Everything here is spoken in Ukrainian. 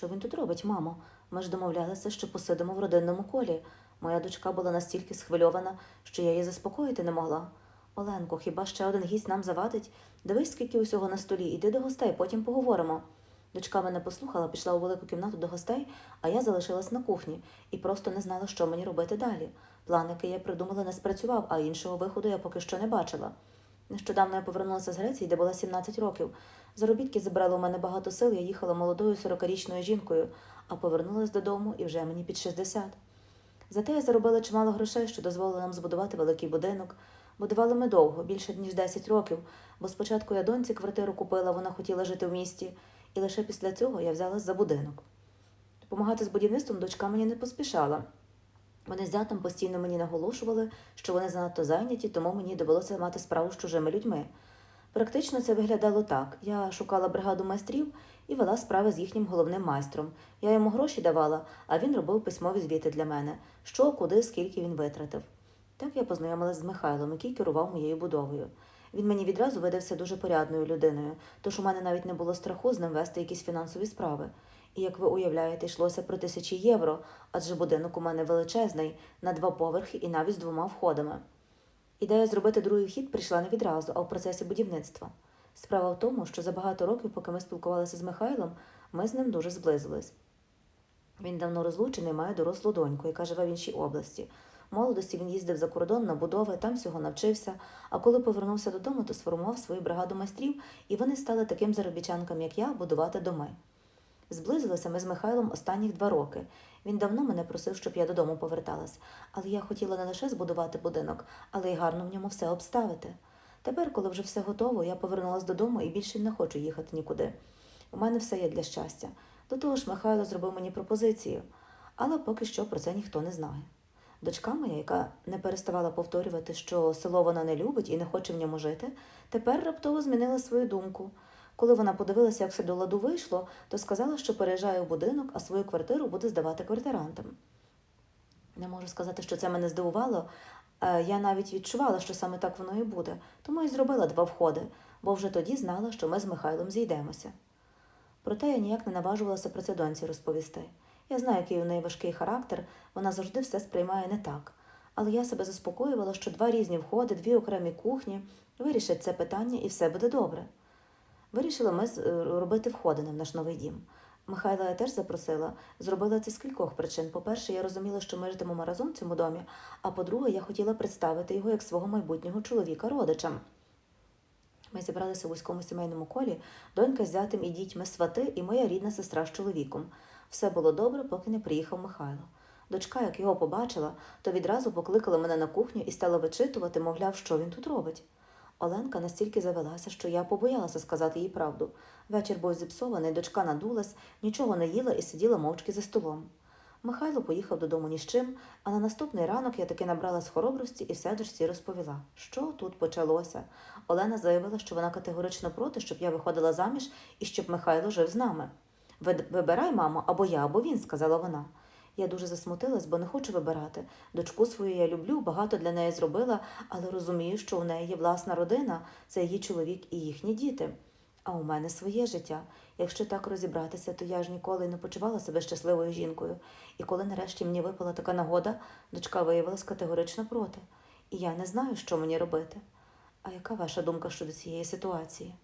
Що він тут робить, мамо? Ми ж домовлялися, що посидимо в родинному колі. Моя дочка була настільки схвильована, що я її заспокоїти не могла. Оленко, хіба ще один гість нам завадить? Дивись, скільки усього на столі, іди до гостей, потім поговоримо. Дочка мене послухала, пішла у велику кімнату до гостей, а я залишилась на кухні і просто не знала, що мені робити далі. План, який я придумала, не спрацював, а іншого виходу я поки що не бачила. Нещодавно я повернулася з Греції, де була 17 років. Заробітки забрали у мене багато сил, я їхала молодою 40-річною жінкою, а повернулась додому і вже мені під 60. Зате я заробила чимало грошей, що дозволило нам збудувати великий будинок. Будували ми довго, більше ніж 10 років, бо спочатку я доньці квартиру купила, вона хотіла жити в місті, і лише після цього я взялась за будинок. Допомагати з будівництвом дочка мені не поспішала. Вони з зятем постійно мені наголошували, що вони занадто зайняті, тому мені довелося мати справу з чужими людьми. Практично це виглядало так: я шукала бригаду майстрів і вела справи з їхнім головним майстром. Я йому гроші давала, а він робив письмові звіти для мене, що, куди, скільки він витратив. Так я познайомилася з Михайлом, який керував моєю будовою. Він мені відразу видався дуже порядною людиною, тож у мене навіть не було страху з ним вести якісь фінансові справи. І як ви уявляєте, йшлося про тисячі євро, адже будинок у мене величезний, на два поверхи і навіть з двома входами. Ідея зробити другий вхід прийшла не відразу, а в процесі будівництва. Справа в тому, що за багато років, поки ми спілкувалися з Михайлом, ми з ним дуже зблизились. Він давно розлучений, має дорослу доньку, яка живе в іншій області. Молодості він їздив за кордон на будови, там всього навчився. А коли повернувся додому, то сформував свою бригаду майстрів, і вони стали таким заробітчанкам, як я, будувати доми. Зблизилися ми з Михайлом останніх два роки. Він давно мене просив, щоб я додому поверталась, але я хотіла не лише збудувати будинок, але й гарно в ньому все обставити. Тепер, коли вже все готово, я повернулася додому і більше не хочу їхати нікуди. У мене все є для щастя. До того ж, Михайло зробив мені пропозицію, але поки що про це ніхто не знає. Дочка моя, яка не переставала повторювати, що село вона не любить і не хоче в ньому жити, тепер раптово змінила свою думку. Коли вона подивилася, як все до ладу вийшло, то сказала, що переїжджає в будинок, а свою квартиру буде здавати квартирантам. Не можу сказати, що це мене здивувало. Е, Я навіть відчувала, що саме так воно і буде, тому і зробила два входи, бо вже тоді знала, що ми з Михайлом зійдемося. Проте я ніяк не наважувалася про це доньці розповісти. Я знаю, який у неї важкий характер, вона завжди все сприймає не так. Але я себе заспокоювала, що два різні входи, дві окремі кухні вирішать це питання і все буде добре. Вирішили ми е, робити входини в наш новий дім. Михайла я теж запросила. Зробила це з кількох причин. По-перше, я розуміла, що ми житимемо разом в цьому домі, а по-друге, я хотіла представити його як свого майбутнього чоловіка родичам. Ми зібралися у вузькому сімейному колі, донька з зятем і дітьми свати і моя рідна сестра з чоловіком. Все було добре, поки не приїхав Михайло. Дочка, як його побачила, то відразу покликала мене на кухню і стала вичитувати, мовляв, що він тут робить. Оленка настільки завелася, що я побоялася сказати їй правду. Вечір був зіпсований, дочка надулась, нічого не їла і сиділа мовчки за столом. Михайло поїхав додому ні з чим, а на наступний ранок я таки набралась хоробрості і все дочці розповіла, що тут почалося. Олена заявила, що вона категорично проти, щоб я виходила заміж і щоб Михайло жив з нами. «Ви- Вибирай, мамо, або я, або він, сказала вона. Я дуже засмутилась, бо не хочу вибирати. Дочку свою я люблю, багато для неї зробила, але розумію, що у неї є власна родина, це її чоловік і їхні діти. А у мене своє життя. Якщо так розібратися, то я ж ніколи не почувала себе щасливою жінкою. І коли нарешті мені випала така нагода, дочка виявилась категорично проти. І я не знаю, що мені робити. А яка ваша думка щодо цієї ситуації?